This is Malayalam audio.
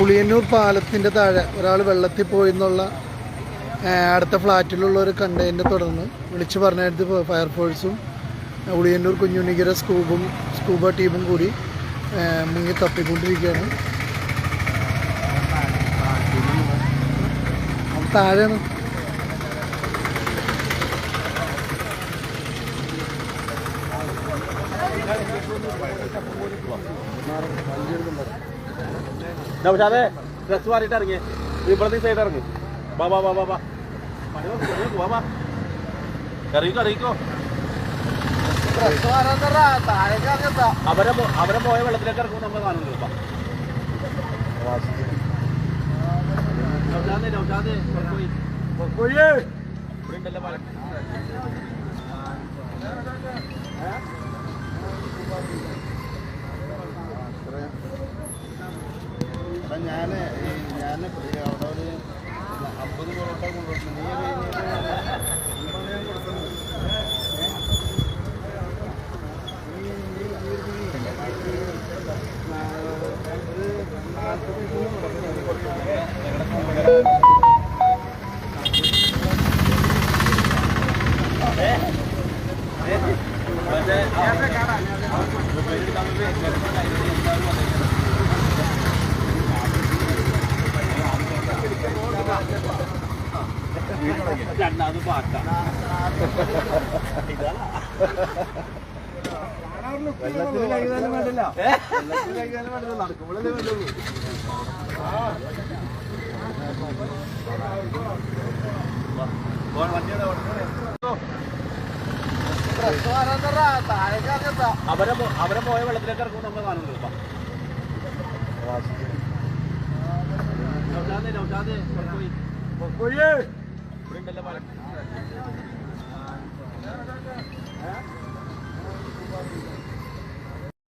ഉളിയന്നൂർ പാലത്തിന്റെ താഴെ ഒരാൾ വെള്ളത്തിൽ പോയി എന്നുള്ള അടുത്ത അടുത്ത ഒരു കണ്ടെയ്നെ തുടർന്ന് വിളിച്ചു പറഞ്ഞിടത്ത് ഫയർഫോഴ്സും ഉളിയന്നൂർ കുഞ്ഞുണ്ണിക്കര സ്കൂബും സ്കൂബ ടീമും കൂടി മുങ്ങി തപ്പിക്കൊണ്ടിരിക്കുകയാണ്. താഴെയാണ് Thank താഴെയാണ്. നൗഷാദേ ഡ്രസ് മാറിയിട്ട് ഇറങ്ങി. ഇവിടുത്തെ സൈഡ് ഇറങ്ങി ബാ ബാ ബാ ബാ ബാ ബാ ഇറങ്ങിക്കോ ഇറങ്ങിക്കോ അവരെ അവരെ പോയ വെള്ളത്തിലേക്ക് ഇറക്കുമ്പോൾ നമ്മൾ കാണുന്നുണ്ട്. നൗഷാദേ നൗഷാദേ ഇവിടെ ഉണ്ടല്ലോ രണ്ടാമത് പാട്ട വെള്ളത്തിൽ അവരെ അവരെ പോയ വെള്ളത്തിലേക്ക് ഇറക്കും നമ്മൾ വാ. നൗഷാദേ നൗഷാദേ പുറത്ത് പോയി ഇവിടെ ഉണ്ടല്ലോ